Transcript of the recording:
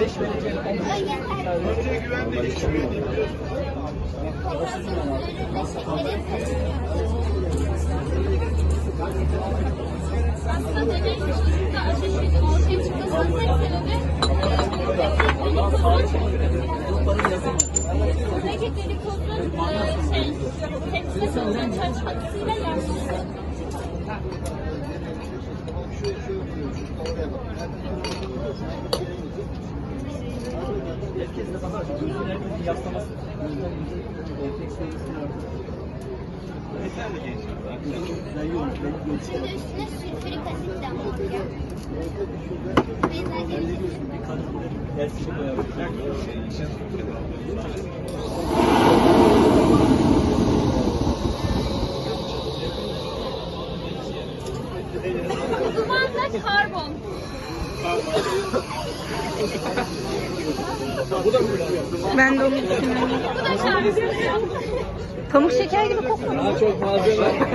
Beş vereceğim. Önce hiç güvenlik biliyorsun. Aslında demek ki çocukta ateşin ortaya çıkmasının tek sebebi Buradaki dedikodun e, şey, tepkide sözlerin çalışmasıyla yansıdı. Herkes de bakar. Gözünün herkesin yaslaması. Gözünün tek sevgisini artık. Yeterli gençler. Şimdi üstüne sülfürik asit. Bir kadın dersini koyalım. Dumanla karbon. Ben de onu düşünüyorum. Pamuk şeker gibi kokmuyor. Daha çok malzeme.